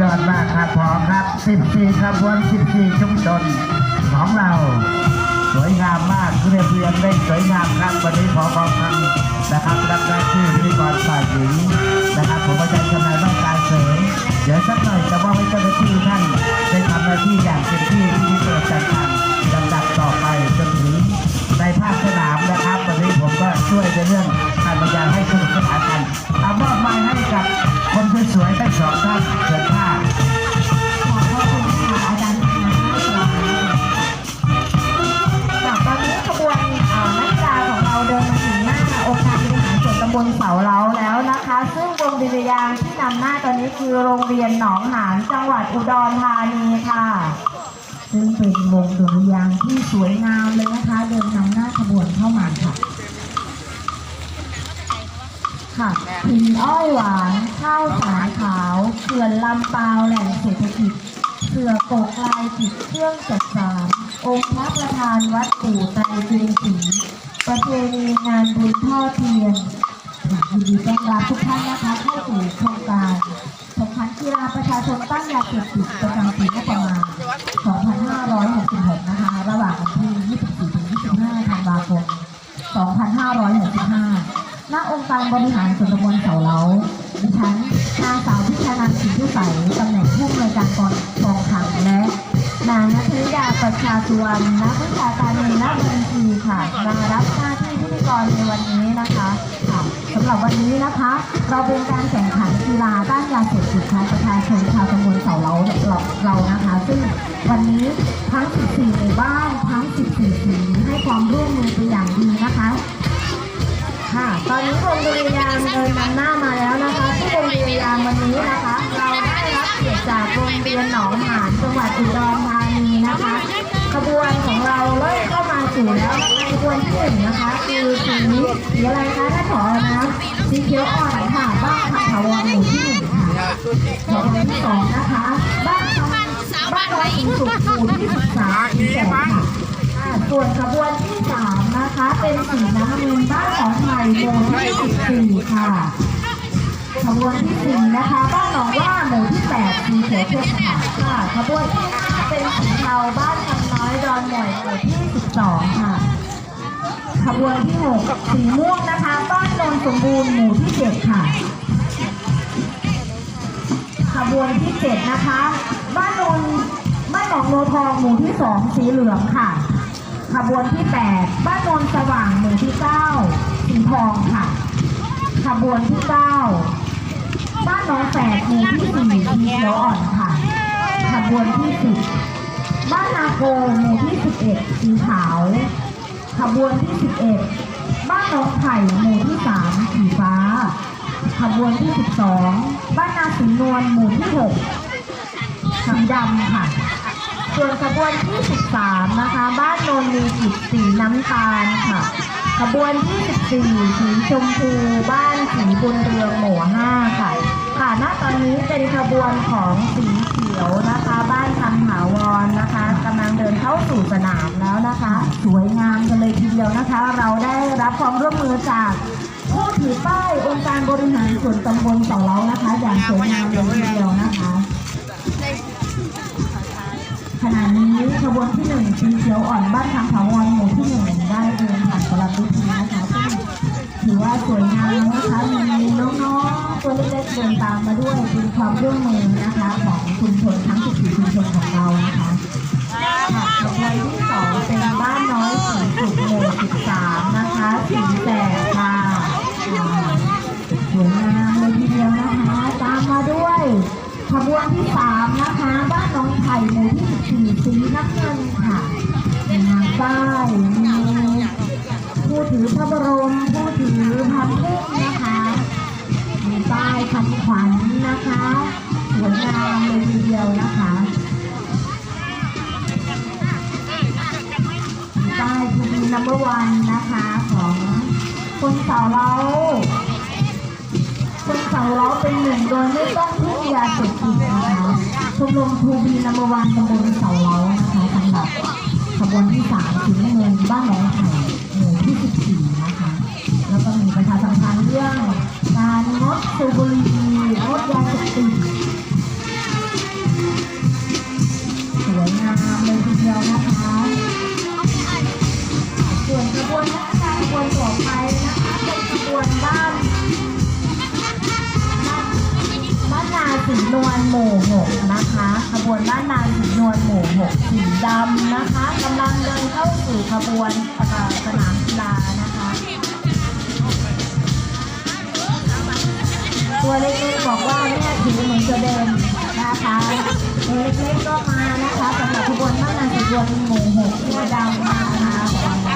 ยอดมากครับพอครับ 14ขบวน 14 ชุมชนของเรา สวยงามมากเรียบเรียงได้สวยงามครับวันนี้พอพอคังนะครับรับหน้าที่พิธีกรฝ่ายหญิงนะครับ ผมอาจารย์ชนายบ้านกายเสริมเดี๋ยวสักหน่อยจะมอบให้เจ้าหน้าที่ท่านได้ทำหน้าที่อย่างเต็มที่ที่เปิดจัดการลำดับต่อไปจนถึงในภาคสนามนะครับวันนี้ผมก็ช่วยในเรื่องการบรรยายให้สนุกสนานกันตามอบหมายให้กับคนสวยๆทั้งสองท่าน หารส่วนเสาเล้าแล้วนะคะ ซึ่งวงดุริยางที่นำหน้าตอนนี้คือโรงเรียนหนองหานจังหวัดอุดรธานีค่ะ ซึ่งเป็นวงดุริยางที่สวยงามเลยนะคะ เดินนำหน้าขบวนเข้ามาค่ะค่ะหินอ้อยหวานข้าวสารขาวเขื่อนลำปาวแหล่งเศรษฐกิจเสือกกลายผิดเครื่องจัดสารองค์พระประธานวัดปู่ไตรจุงศรีประเพณีงานบุญทอดเทียน ยินดีต้อนรับทุกท่านนะคะเข้าสู่โครงการแข่งขันกีฬาประชาชนต้านยาเสพติดประจำปีงบประมาณ 2566 นะคะ ระหว่างวันที่ 24-25 ธันวาคม 2565 ณ องค์การบริหารส่วนตำบลเสาเล้าดิฉันนางสาวพิชานันท์สินทุใสตำแหน่งผู้อำนวยการกองกองขังและ นางนัทธิดาประชาสุวรรณนักวิชาการเงินและบัญชีค่ะมารับหน้าที่พิธีกรในวันนี้นะคะำหรับวันนี้นะคะ เราเป็นการแข่งขันกีฬาต้านยาเสพติดของประชาชนชาวตำบลเสาเล้าเราเรานะคะ ซึ่งวันนี้ทั้ง 14หมู่บ้านทั้ง 14สีให้ความร่วมมือเป็นอย่างดีนะคะ ค่ะ ตอนนี้วงดุริยางเดินนำหน้ามาแล้วนะคะที่วงดุริยางวันนี้นะคะ เราได้รับเกียรติจากโรงเรียนหนองหานจังหวัดอุดรธานีนะคะขบวน สู่แล้วขบวนที่หนึ่งนะคะ คือสีสีอะไรคะท่านผอนะสีเขียวอ่อนค่ะบ้านคำถาวรหมู่ที่หนึ่งค่ะขบวนที่สองนะคะบ้านคำบ้านน้อยอินสุขหมู่ที่สิบสามสีแสงค่ะส่วนขบวนที่สามนะคะ เป็นสีน้ำเงินบ้านของไทยหมู่ที่สิบสี่ค่ะขบวนที่สี่นะคะบ้านหนองว่าหมู่ที่แปดสีเขียวเข้มค่ะขบวนที่ห้าเป็นสีเทาบ้านคำ ดอนหน่วยหมู่ที่สิบสองค่ะ ขบวนที่หกสีม่วงนะคะ บ้านโนนสมบูรณ์หมู่ที่เจ็ดค่ะ ขบวนที่เจ็ดนะคะ บ้านโนนบ้านหนองโนทองหมู่ที่สองสีเหลืองค่ะ ขบวนที่แปดบ้านโนนสว่างหมู่ที่เก้าสีทองค่ะ ขบวนที่เก้าบ้านหนองแฝดหมู่ที่สี่สีเขียวอ่อนค่ะ ขบวนที่สิ บ้านนาโกหมู่ที่สิบเอ็ดสีขาว ขบวนที่สิบเอ็ดบ้านหนองไผ่หมู่ที่สามสีฟ้า ขบวนที่ 12 บ้านนาสีนวลหมู่ที่ 6 สีดำค่ะ ส่วนขบวนที่ 13 นะคะ บ้านโนนมีกิจสีน้ำตาลค่ะ ขบวนที่ 14 สีชมพู บ้านสีบุญเรืองหมู่ 5 ค่ะ ค่ะ ณ ตอนนี้เป็นขบวนของสี ขียวนะคะ บ้านคำถาวรนะคะกำลังเดินเข้าสู่สนามแล้วนะคะ สวยงามกันเลยทีเดียวนะคะ เราได้รับความร่วมมือจากผู้ถือป้ายองค์การบริหารส่วนตำบลเสาเล้านะคะ อย่างสวยงามเลยทีเดียวนะคะขณะนี้ขบวนที่หนึ่งสีเขียวอ่อนบ้านทางถาวรหมู่ที่หนึ่งได้เดินผ่านประลับพิธีนะคะซึ่งถือว่าสวยงามนะคะมีน้องๆตัวเล็กๆเดินตามมาด้วยเป็นความร่วมมือนะคะของ ชุมชนทั้ง14ชุมชนของเรานะคะค่ะขบวนที่สองเป็นบ้านน้อยสีสุขหมู่13นะคะสีแสดค่ะอ่าสวยงามเลยทีเดียวนะคะ ตามมาด้วยขบวนที่สามนะคะ บ้านน้องไผ่หมู่ที่14สีน้ำเงินค่ะทางใต้มีผู้ถือพระบรมผู้ถือพันพุ่มนะคะมีป้ายคำขวัญนะคะ สวยงามเลยทีเดียวนะคะป้ายทูบีนัมเบอร์วันนะคะของคนเสาเล้าคนเสาเล้าเป็นหนึ่งโดยไม่ต้องพึ่งยาเสพติดนะคะชมรมทูบีนัมเบอร์วันตำบลเสาเล้านะคะสำหรับขบวนที่สามถึงเงินบ้านหนองไผ่หมู่ที่สิบสี่นะคะ แล้วก็มีประชาสัมพันธ์เรื่องการงดสูบบุหรี่งดยาเสพติด สีนวลหมู่หกนะคะขบวนบ้านนางสีนวลหมู่หกสีดำนะคะกำลังเดินเข้าสู่ขบวนสนามกีฬานะคะ ตัวเล็กๆบอกว่าเนี่ยถือเหมือนจะเดินนะคะตัวเล็กๆก็มานะคะสำหรับขบวนบ้านนางสีนวลหมู่หกสีดำนะคะ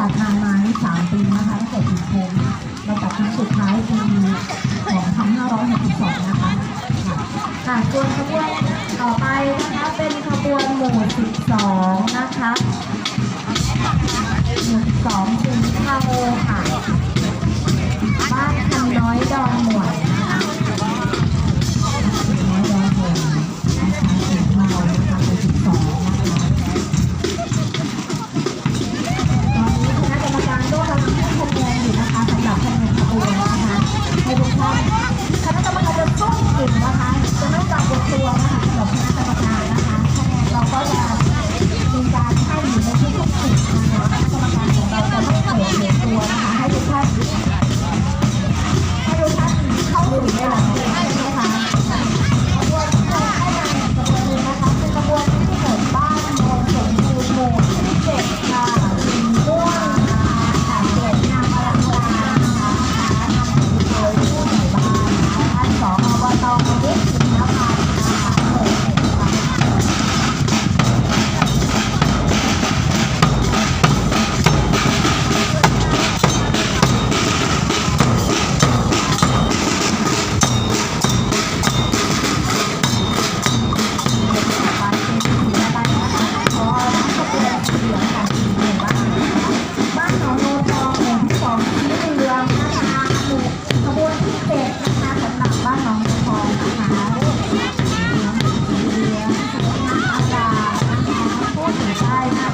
จัดงานมาสามปีนะคะตั้งแต่ถึงโคมเราจัดครั้งสุดท้ายปี2562นะคะค่ะส่วนขบวนต่อไปนะคะเป็นขบวนหมู่องนะคะ I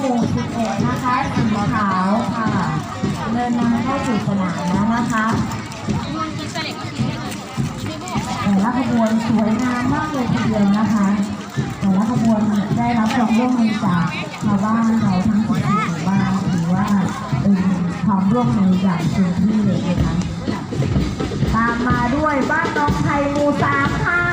หมู่11นะคะสีขาวค่ะเดินนำเข้าสู่สนามแล้วนะคะแต่ละขบวนสวยงามมากเลยทีเดียวนะคะ แต่ละขบวนได้รับความร่วมมือจากชาวบ้านเขาทั้งสี่หมู่บ้านถือว่าเป็นความร่วมมืออย่างเต็มที่เลยนะะตามมาด้วยบ้านน้องไทยมู่สามค่ะ